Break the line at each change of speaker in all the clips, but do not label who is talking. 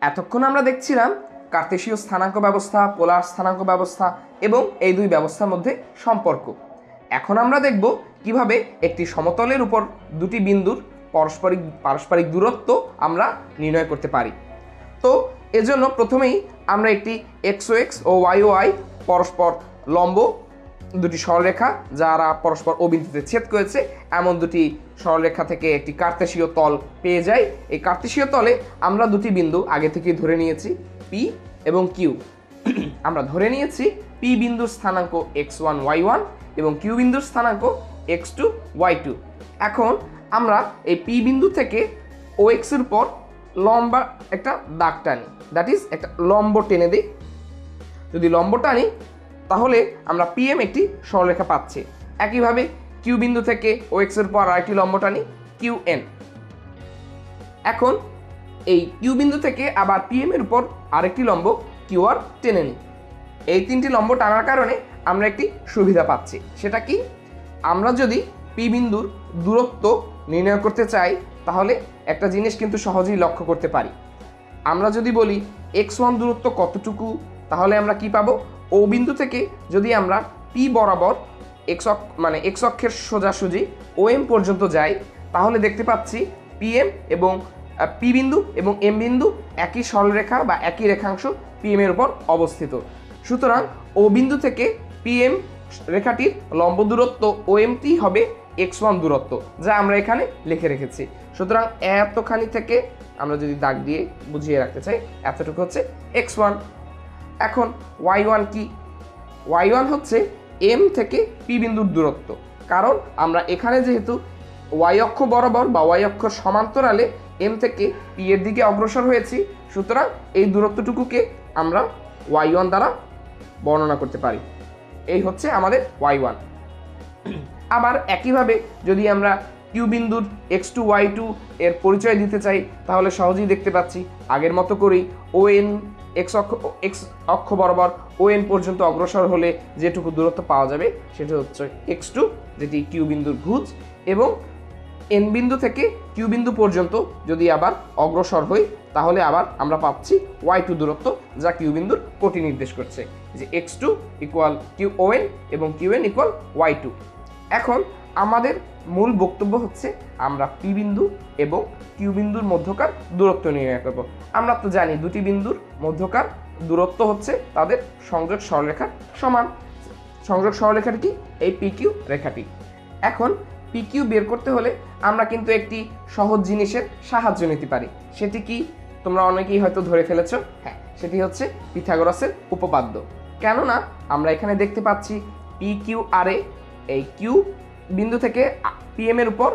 এতক্ষণ আমরা দেখছিলাম কার্তেশীয় স্থানাঙ্ক ব্যবস্থা, পোলার স্থানাঙ্ক ব্যবস্থা এবং এই দুই ব্যবস্থার মধ্যে সম্পর্ক। এখন আমরা দেখব কীভাবে একটি সমতলের উপর দুটি বিন্দুর পারস্পরিক পারস্পরিক দূরত্ব আমরা নির্ণয় করতে পারি। তো, এজন্য প্রথমেই আমরা একটি এক্স ও এক্স ও ওয়াই ও ওয়াই পরস্পর লম্ব দুটি সরলরেখা যারা পরস্পর ও ছেদ করেছে, এমন দুটি সরলরেখা থেকে একটি কার্তেশীয় তল পেয়ে যাই এই কার্তেশীয় তলে আমরা দুটি বিন্দু আগে থেকে ধরে নিয়েছি পি এবং কিউ আমরা ধরে নিয়েছি পি বিন্দুর স্থানাঙ্ক এক্স ওয়ান ওয়াই ওয়ান এবং কিউ বিন্দুর স্থানাঙ্ক এক্স টু ওয়াই টু এখন আমরা এই পি বিন্দু থেকে ও এক্সের উপর লম্বা একটা দাগ টানি দ্যাট ইজ একটা লম্ব টেনে দিই। যদি লম্ব টানি, তাহলে আমরা পিএম একটি সরলরেখা পাচ্ছি। একইভাবে কিউ বিন্দু থেকে ও এক্সের পর আরেকটি লম্ব টানি কিউ এন এখন এই কিউ বিন্দু থেকে আবার পিএম এর উপর আরেকটি লম্ব কিউ আর টেনে নিই। এই তিনটি লম্ব টানার কারণে আমরা একটি সুবিধা পাচ্ছি। সেটা কি? আমরা যদি পি বিন্দুর দূরত্ব নির্ণয় করতে চাই, তাহলে একটা জিনিস কিন্তু সহজেই লক্ষ্য করতে পারি। আমরা যদি বলি এক্স ওয়ান দূরত্ব কতটুকু, তাহলে আমরা কি পাবো? ও বিন্দু থেকে যদি আমরা পি বরাবর এক্স মানে এক্স অক্ষের সোজাসুজি ও এম পর্যন্ত যাই তাহলে দেখতে পাচ্ছি পি এম এবং পি বিন্দু এবং এম বিন্দু একই সরলরেখা বা একই রেখাংশ পি এম এর উপর অবস্থিত। সুতরাং ও বিন্দু থেকে পি এম রেখাটির লম্ব দূরত্ব ও এমটি হবে এক্স ওয়ান দূরত্ব, যা আমরা এখানে লিখে রেখেছি। সুতরাং এতখানি থেকে আমরা যদি দাগ দিয়ে বুঝিয়ে রাখতে চাই, এতটুকু হচ্ছে এক্স ওয়ান। এখন ওয়াই ওয়ান কি? ওয়াই ওয়ান হচ্ছে এম থেকে পি বিন্দুর দূরত্ব। কারণ আমরা এখানে যেহেতু ওয়াই অক্ষ বরাবর বা ওয়াই অক্ষ সমান্তরালে এম থেকে পি এর দিকে অগ্রসর হয়েছি, সুতরাং এই দূরত্বটুকুকে আমরা ওয়াই ওয়ান দ্বারা বর্ণনা করতে পারি। এই হচ্ছে আমাদের ওয়াই ওয়ান আবার একইভাবে যদি আমরা কিউ বিন্দুর এক্স টু ওয়াই টু এর পরিচয় দিতে চাই, তাহলে সহজেই দেখতে পাচ্ছি, আগের মতো করেই ও এন এক্স অক্ষ এক্স অক্ষ বরাবর ও এন পর্যন্ত অগ্রসর হলে যেটুকু দূরত্ব পাওয়া যাবে সেটা হচ্ছে এক্স টু যেটি কিউ বিন্দুর ভুজ, এবং এন বিন্দু থেকে কিউ বিন্দু পর্যন্ত যদি আবার অগ্রসর হই, তাহলে আবার আমরা পাচ্ছি ওয়াই টু দূরত্ব, যা কিউ বিন্দুর কোটি নির্দেশ করছে। যে x two equal Q O N এবং Q N equal y two এখন আমাদের মূল বক্তব্য হচ্ছে আমরা পি বিন্দু এবং কিউ বিন্দুর মধ্যকার দূরত্ব নির্ণয় করব। আমরা তো জানি দুটি বিন্দুর মধ্যকার দূরত্ব হচ্ছে তাদের সংযোগ সরলরেখার সমান। সংযোগ সরলরেখাটি কি? এই পি কিউ রেখাটি। এখন পি কিউ বের করতে হলে আমরা কিন্তু একটি সহজ জিনিসের সাহায্য নিতে পারি। সেটি কি? তোমরা অনেকেই হয়তো ধরে ফেলেছো। হ্যাঁ সেটি হচ্ছে পিথাগোরাসের উপপাদ্য। কেননা আমরা এখানে দেখতে পাচ্ছি পি কিউ আর এ এই কিউ বিন্দু থেকে পিএম এর উপর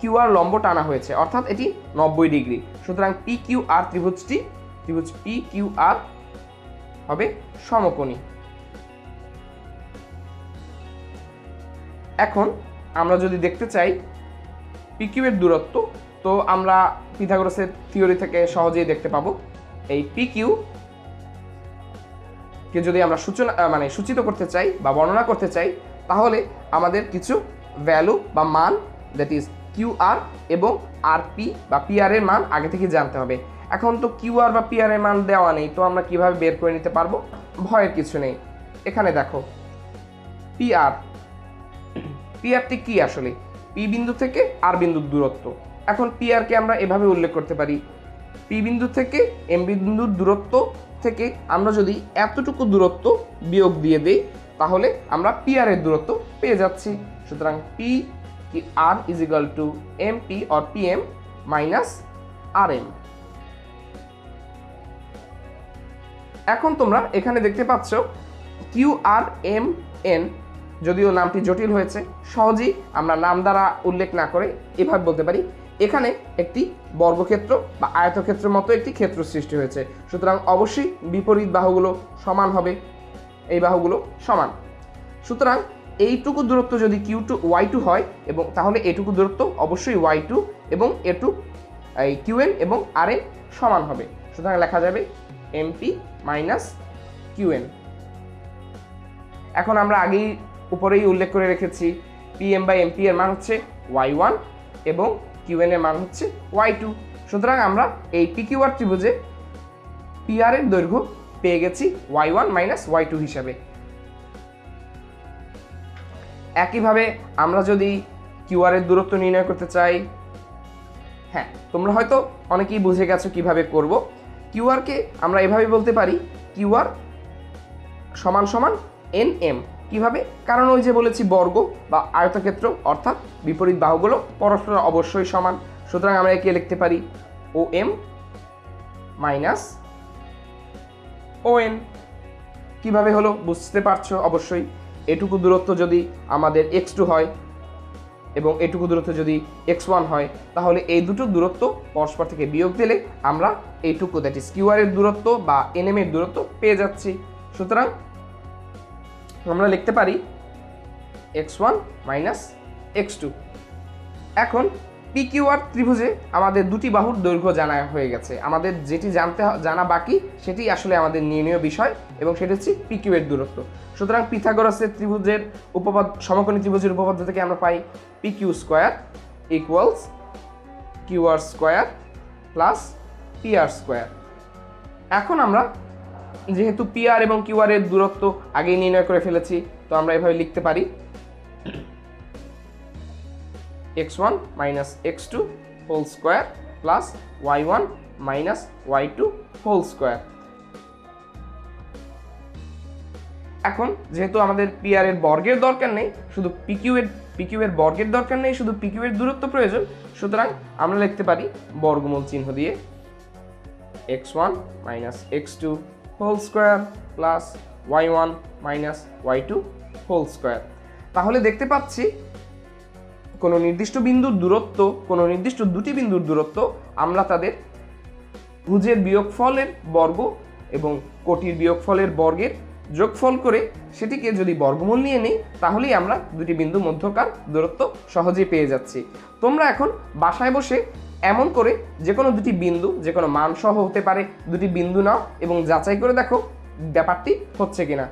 কিউ আর লম্ব টানা হয়েছে, অর্থাৎ এটি নব্বই ডিগ্রি। সুতরাং পি কিউ আর ত্রিভুজটি, ত্রিভুজ পি কিউ আর হবে সমকোণী। এখন আমরা যদি দেখতে চাই পিকিউ এর দূরত্ব, তো আমরা পিথাগোরাসের থিওরি থেকে সহজেই দেখতে পাবো। এই পিকিউ কে যদি আমরা সূচনা মানে সূচিত করতে চাই বা বর্ণনা করতে চাই তাহলে আমাদের কিছু ভ্যালু বা মান দ্যাট ইজ কিউ আর এবং আর পি বা পি আর এর মান আগে থেকে জানতে হবে। এখন তো কিউ আর বা পি আর এর মান দেওয়া নেই, তো আমরা কীভাবে বের করে নিতে পারব? ভয়ের কিছু নেই। এখানে দেখো পি আর পি আরটি কি আসলে? পি বিন্দু থেকে আর বিন্দুর দূরত্ব। এখন পি আরকে আমরা এভাবে উল্লেখ করতে পারি। পি বিন্দু থেকে এম বিন্দুর দূরত্ব থেকে আমরা যদি এতটুকু দূরত্ব বিয়োগ দিয়ে দেই তাহলে আমরা পি আর এর দূরত্ব পেয়ে যাচ্ছি। সুতরাং পি কি R is equal to M P or P M minus R M এখন তোমরা এখানে দেখতে পাচ্ছ কিউ আর এম এন যদিও নামটি জটিল হয়েছে, সহজেই আমরা নাম দ্বারা উল্লেখ না করে এভাবে বলতে পারি। এখানে একটি বর্গক্ষেত্র বা আয়তক্ষেত্রের মতো একটি ক্ষেত্র সৃষ্টি হয়েছে। সুতরাং অবশ্যই বিপরীত বাহুগুলো সমান হবে। এই বাহুগুলো সমান। সুতরাং এইটুকু দূরত্ব যদি কিউ টু ওয়াই টু হয় এবং তাহলে এটুকু দূরত্ব অবশ্যই ওয়াই টু এবং এ টু এই কিউএন এবং আর এন সমান হবে। সুতরাং লেখা যাবে এমপি মাইনাস কিউএন এখন আমরা আগেই উপরেই উল্লেখ করে রেখেছি পিএম বাই এমপি এর মান হচ্ছে ওয়াই ওয়ান এবং কিউএন এর মান হচ্ছে ওয়াই টু সুতরাং আমরা এই পিকিউআর ত্রিভুজে পিআর এর দৈর্ঘ্য পেয়ে গেছি y one minus y two হিসাবে। একইভাবে আমরা যদি কিউআর এর দূরত্ব নির্ণয় করতে চাই হ্যাঁ তোমরা হয়তো অনেকেই বুঝে গেছো কীভাবে করব। কিউআরকে আমরা এভাবে বলতে পারি কিউআর সমান সমান এন এম কীভাবে? কারণ ওই যে বলেছি বর্গ বা আয়তক্ষেত্র, অর্থাৎ বিপরীত বাহুগুলো পরস্পর অবশ্যই সমান। সুতরাং আমরা একে লিখতে পারি O M minus O N কীভাবে হলো বুঝতে পারছ? অবশ্যই এটুকু দূরত্ব যদি আমাদের এক্স টু হয় এবং এটুকু দূরত্ব যদি এক্স ওয়ান হয়, তাহলে এই দুটো দূরত্ব পরস্পর থেকে বিয়োগ দিলে আমরা এইটুকু দ্যাট ইস কিউআরের দূরত্ব বা এনএম এর দূরত্ব পেয়ে যাচ্ছি। সুতরাং আমরা লিখতে পারি X one minus X two. এখন পিকিউআর ত্রিভুজে আমাদের দুটি বাহুর দৈর্ঘ্য জানা হয়ে গেছে। আমাদের যেটি জানতে জানা বাকি, সেটি আসলে আমাদের নির্ণয় বিষয় এবং সেটি হচ্ছে পিকিউ এর দূরত্ব। সুতরাং পিথাগোরাসের ত্রিভুজের উপপাদ সমকোণী ত্রিভুজের উপপাদ্য থেকে আমরা পাই PQ square equals QR square plus PR square. এখন আমরা যেহেতু পিআর এবং কিউআর এর দূরত্ব আগেই নির্ণয় করে ফেলেছি, তো আমরা এভাবে লিখতে পারি x one minus x two whole square plus y one minus y two whole square এখন যেহেতু আমাদের পিআর এর বর্গের দরকার নেই, শুধু পিকিউ এর পিকিউ এর বর্গের দরকার নেই, শুধু পিকিউ এর দূরত্ব প্রয়োজন। সুতরাং আমরা লিখতে পারি বর্গমূল চিহ্ন দিয়ে x one minus x two whole square plus y one minus y two whole square তাহলে দেখতে পাচ্ছি কোনো নির্দিষ্ট বিন্দুর দূরত্ব, কোনো নির্দিষ্ট দুটি বিন্দুর দূরত্ব আমরা তাদের ভুজের বিয়োগফলের বর্গ এবং কোটির বিয়োগফলের বর্গের যোগফল করে সেটিকে যদি বর্গমূল নিয়ে নিই, তাহলেই আমরা দুটি বিন্দু মধ্যকার দূরত্ব সহজেই পেয়ে যাচ্ছি। তোমরা এখন বাসায় বসে এমন করে যে কোনো দুটি বিন্দু যে কোনো মানসহ হতে পারে, দুটি বিন্দু নাও এবং যাচাই করে দেখো ব্যাপারটি হচ্ছে কিনা।